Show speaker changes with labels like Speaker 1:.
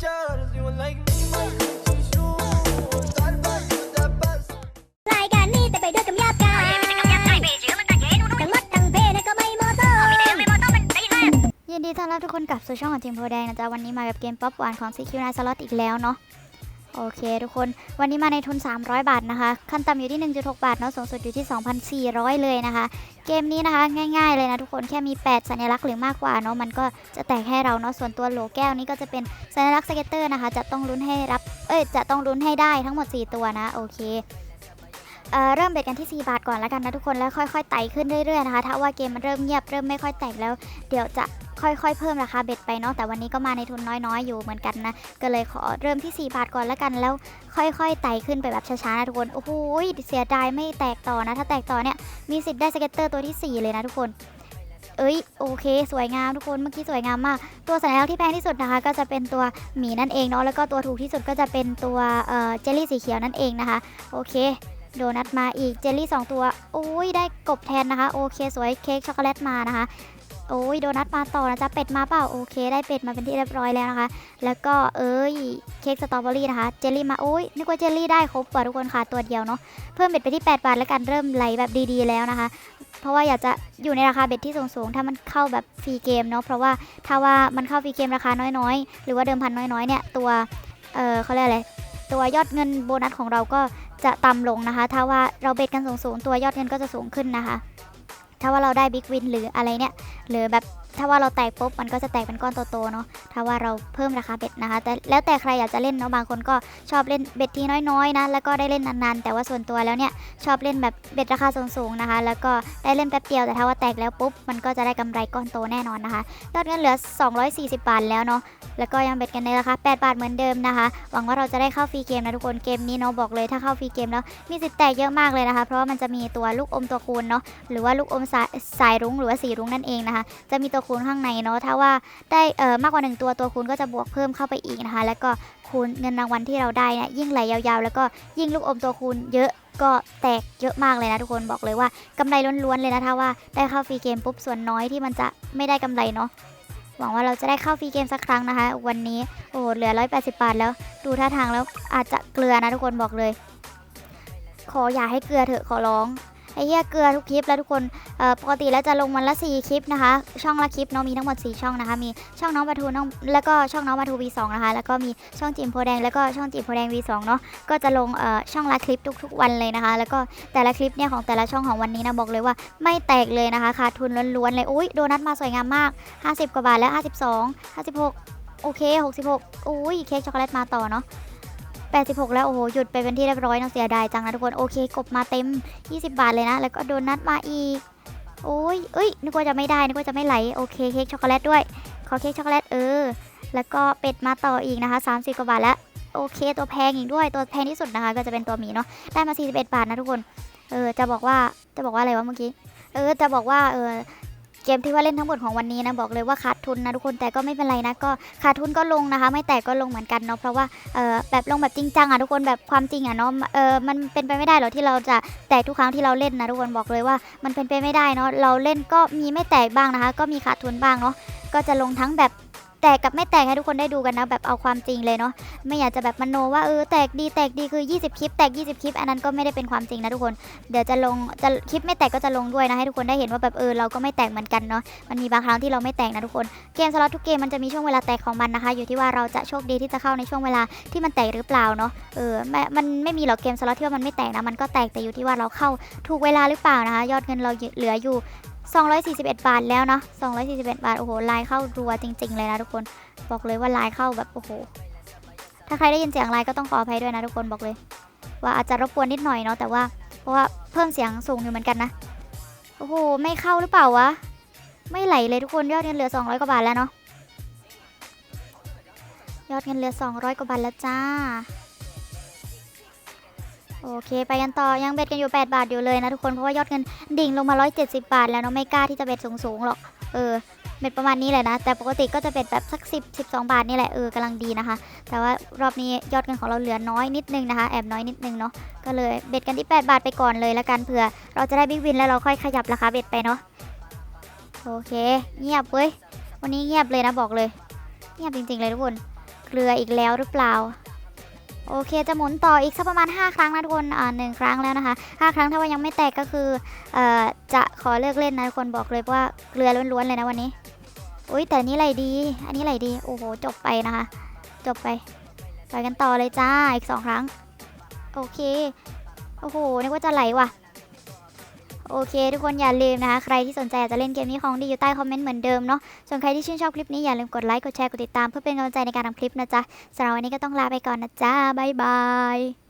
Speaker 1: รายการนี้แต่ไปด้วยกำยับกัน
Speaker 2: ยินดีต้อนรับทุกคนกลับสู่ช่องของทีมโพแดงนะจ๊ะ วันนี้มากับเกมป๊อปหวานของ CQ นายสล็อตอีกแล้วเนาะ โอเคทุกคน วันนี้มาในทุน 300 บาทนะคะ ขั้นต่ำอยู่ที่ 1.6 บาทเนาะสูงสุดอยู่ที่ 2,400 เลยนะคะ เกมนี้นะคะง่ายๆเลยนะทุกคนแค่มี 8 สัญลักษณ์หรือมากกว่าเนาะมันก็จะแตกให้เราเนาะส่วนตัวโหลแก้วนี้ก็จะเป็นสัญลักษณ์สเก็ตเตอร์นะคะ จะต้องลุ้นให้รับเอ้ยจะต้องลุ้นให้ได้ทั้งหมด 4 ตัวนะโอเคเอ่อเริ่มเบ็ดกันที่ 4 บาทก่อนแล้วกันนะทุกคนแล้วค่อยๆไต่ขึ้นเรื่อยๆนะคะถ้าว่าเกมมันเริ่มเงียบเริ่มไม่ค่อยแตกแล้ว เดี๋ยวจะ ค่อยๆ เพิ่มราคาเบ็ดไปเนาะแต่วันนี้ก็มาในทุนน้อยๆ อยู่เหมือนกันนะ ก็เลยขอเริ่มที่ 4 บาทก่อนแล้วกันแล้วค่อยๆไต่ขึ้นไปแบบช้าๆนะทุกคน โอ้โหเสียดายไม่แตกต่อนะ ถ้าแตกต่อเนี่ยมีสิทธิ์ได้สเก็ตเตอร์ตัวที่ 4 เลยนะทุกคนเอ้ยโอเค สวยงามทุกคนเมื่อกี้สวยงามมาก ตัวสัญลักษณ์ที่แพงที่สุดนะคะ ก็จะเป็นตัวหมีนั่นเองเนาะแล้วก็ตัวถูกที่สุดก็จะเป็นตัวเอ่อเจลลี่สีเขียวนั่นเองนะคะ โอเค โดนัทมาอีกเจลลี่ 2 ตัวโอ้ยได้กบแทนนะคะ โอเค สวยเค้กช็อกโกแลตมานะคะ โอ้ยโดนัทมาต่อนะจ๊ะเป็ดมาเปล่าโอเค ได้เป็ดมาเป็นที่เรียบร้อยแล้วนะคะ แล้วก็เอ้ยเค้กสตรอเบอรี่นะคะเจลลี่มาโอ้ยนึกว่าเจลลี่ได้ครบว่ะทุกคนค่ะตัวเดียวเนาะเพิ่มเบ็ดไปที่ 8 บาทแล้วกันเริ่มไหลแบบดีๆแล้วนะคะ เพราะว่าอยากจะอยู่ในราคาเบ็ดที่สูงๆถ้ามันเข้าแบบฟรีเกมเนาะเพราะว่าถ้าว่ามันเข้าฟรีเกมราคาน้อยๆ หรือว่าเดิมพันน้อยๆเนี่ยตัวเออเขาเรียกอะไรตัวยอดเงินโบนัสของเราก็จะต่ำลงนะคะ ถ้าว่าเราเบ็ดกันสูงๆตัวยอดเงินก็จะสูงขึ้นนะคะ ถ้าว่าเราได้บิ๊กวินหรืออะไรเนี่ยหรือแบบถ้าว่าเราแตกปุ๊บมันก็จะแตกเป็นก้อนโตๆเนาะถ้าว่าเราเพิ่มราคาเบ็ดนะคะ แต่แล้วแต่ใครอยากจะเล่นเนาะบางคนก็ชอบเล่นเบ็ดที่น้อยๆนะแล้วก็ได้เล่นนานๆ แต่ว่าส่วนตัวแล้วเนี่ยชอบเล่นแบบเบ็ดราคาสูงๆนะคะ แล้วก็ได้เล่นแป๊บเดียวแต่ถ้าว่าแตกแล้วปุ๊บมันก็จะได้กำไรก้อนโตแน่นอนนะคะยอดเงินเหลือ 240 บาทแล้วเนาะแล้วก็ยังเบ็ดกันในราคา8บาทเหมือนเดิมนะคะ หวังว่าเราจะได้เข้าฟรีเกมนะทุกคนเกมนี้เนาะบอกเลยถ้าเข้าฟรีเกมแล้วมีสิทธิ์แตกเยอะมากเลยนะคะ เพราะว่ามันจะมีตัวลูกอมตัวคูณเนาะหรือว่าลูกอมสายสายรุ้งหรือว่าสีรุ้งนั่นเองนะคะ จะมีตัวคูณข้างในเนาะถ้าว่าได้เอ่อมากกว่า 1 ตัวตัวคูณก็จะบวกเพิ่มเข้าไปอีกนะคะ แล้วก็คูณเงินรางวัลที่เราได้เนี่ยยิ่งไหลยาวๆ แล้วก็ยิ่งลูกอมตัวคูณเยอะก็แตกเยอะมากเลยนะทุกคนบอกเลยว่ากำไรล้วนๆเลยนะถ้าว่าได้เข้าฟรีเกมปุ๊บส่วนน้อยที่มันจะไม่ได้กำไรเนาะหวังว่าเราจะได้เข้าฟรีเกมสักครั้งนะคะ วันนี้โอ้เหลือ 180 บาทแล้ว ดูท่าทางแล้วอาจจะเกลือนะทุกคนบอกเลย ขออย่าให้เกลือเถอะขอร้อง อ้เหี้ยเกลือทุกคลิปแล้วทุกคนเอ่อปกติแล้วจะลงวันละ 4 คลิปนะคะ ช่องละคลิปเนาะมีทั้งหมด 4 ช่องนะคะ มีช่องน้องปะทูน้องแล้วก็ช่องน้องปะทู V2 นะคะ แล้วก็มีช่องจิมโพแดงแล้วก็ช่องจิมโพแดง V2 เนาะก็จะลงเอ่อช่องละคลิปทุก ๆ วันเลยนะคะ แล้วก็แต่ละคลิปเนี่ยของแต่ละช่องของวันนี้นะบอกเลยว่าไม่แตกเลยนะคะขาดทุนล้วนๆเลยอุ้ยโดนัทมาสวยงามมาก 50 กว่าบาทแล้ว 52 56 โอเค 66อุ้ยเค้กช็อกโกแลตมาต่อเนาะ 86 แล้วโอ้โหหยุดไปเป็นที่เรียบร้อยเนาะเสียดายจังนะทุกคนโอเคกบมาเต็ม 20 บาทเลยนะ แล้วก็โดนัทมาอีกโอ้ยเอ้ยนึกว่าจะไม่ได้นึกว่าจะไม่ไหลโอเคเค้กช็อกโกแลตด้วยขอเค้กช็อกโกแลตเออ แล้วก็เป็ดมาต่ออีกนะคะ 30 กว่าบาทแล้วโอเค ตัวแพงอีกด้วยตัวแพงที่สุดนะคะ ก็จะเป็นตัวหมีเนาะได้มา 41 บาทนะทุกคนเออจะบอกว่าจะบอกว่าอะไรวะเมื่อกี้เออจะบอกว่าเออ เกมที่ว่าเล่นทั้งหมดของวันนี้นะบอกเลยว่าขาดทุนนะทุกคนแต่ก็ไม่เป็นไรนะก็ขาดทุนก็ลงนะคะ ไม่แตกก็ลงเหมือนกันเนาะเพราะว่าเออแบบลงแบบจริงจังอะทุกคนแบบความจริงอะเนาะเออมันเป็นไปไม่ได้หรอที่เราจะแตกทุกครั้งที่เราเล่นนะทุกคนบอกเลยว่ามันเป็นไปไม่ได้เนาะเราเล่นก็มีไม่แตกบ้างนะคะ ก็มีขาดทุนบ้างเนาะก็จะลงทั้งแบบ แตกกับไม่แตกให้ทุกคนได้ดูกันนะ แบบเอาความจริงเลยเนาะไม่อยากจะแบบมโนว่าเออแตกดีแตกดีคือ 20 คลิป แตก 20 คลิป อันนั้นก็ไม่ได้เป็นความจริงนะทุกคนเดี๋ยวจะลงจะคลิปไม่แตกก็จะลงด้วยนะให้ทุกคนได้เห็นว่าแบบเออเราก็ไม่แตกเหมือนกันเนาะมันมีบางครั้งที่เราไม่แตกนะทุกคนเกมสล็อตทุกเกมมันจะมีช่วงเวลาแตกของมันนะคะ อยู่ที่ว่าเราจะโชคดีที่จะเข้าในช่วงเวลาที่มันแตกหรือเปล่าเนาะเออม้มันไม่มีหรอกเกมสล็อตที่ว่ามันไม่แตกนะมันก็แตกแต่อยู่ที่ว่าเราเข้าถูกเวลาหรือเปล่านะคะ ยอดเงินเราเหลืออยู่ 241 บาทแล้วเนาะ241 บาท โอ้โหไลน์เข้ารัวจริง ๆ เลยนะทุกคน บอกเลยว่าไลน์เข้าแบบโอ้โห ถ้าใครได้ยินเสียงไลน์ก็ต้องขออภัยด้วยนะทุกคนบอกเลย ว่าอาจจะรบกวนนิดหน่อยเนาะ แต่ว่าเพราะว่าเพิ่มเสียงสูงอยู่เหมือนกันนะ โอ้โห ไม่เข้าหรือเปล่าวะ ไม่ไหลเลยทุกคน ยอดเงินเหลือ 200 กว่าบาทแล้วเนาะ ยอดเงินเหลือ 200 กว่าบาทแล้วจ้า โอเค ไปกันต่อยังเบ็ดกันอยู่ 8 บาทอยู่เลยนะทุกคนเพราะว่ายอดเงินดิ่งลงมา 170 บาท แล้วเนาะไม่กล้าที่จะเบ็ดสูงๆหรอกเออเบ็ดประมาณนี้แหละนะ แต่ปกติก็จะเบ็ดแบบสัก 10 12 บาทนี่แหละเออกำลังดีนะคะ แต่ว่ารอบนี้ยอดเงินของเราเหลือน้อยนิดนึงนะคะ แอบน้อยนิดนึงเนาะก็เลยเบ็ดกันที่ 8 บาทไปก่อนเลยละกันเผื่อ เราจะได้บิ๊กวินแล้วเราค่อยขยับราคาเบ็ดไปเนาะโอเค เงียบเว้ยวันนี้เงียบเลยนะบอกเลย เงียบจริง ๆ เลยทุกคนเกลืออีกแล้วหรือเปล่า โอเคจะหมุนต่ออีกสักประมาณ 5 ครั้งนะทุกคนอ่าหนึ่งครั้งแล้วนะคะ 5 ครั้งถ้าว่ายังไม่แตกก็คือเอ่อจะขอเลิกเล่นนะทุกคนบอกเลยว่าเกลือล้วนๆเลยนะวันนี้อุ้ยแต่นี้ไหลดี อันนี้ไหลดีโอ้โหจบไปนะคะ จบไปไปกันต่อเลยจ้าอีกสองครั้ง โอเคโอ้โหนึกว่าจะไหลว่ะ โอเค ทุกคนอย่าลืมนะคะ ใครที่สนใจอยากจะเล่นเกมนี้ของดีอยู่ใต้คอมเมนต์เหมือนเดิมเนาะส่วนใครที่ชื่นชอบคลิปนี้อย่าลืมกดไลค์กดแชร์กดติดตามเพื่อเป็นกำลังใจในการทำคลิปนะจ๊ะสำหรับวันนี้ก็ต้องลาไปก่อนนะจ๊ะบ๊ายบาย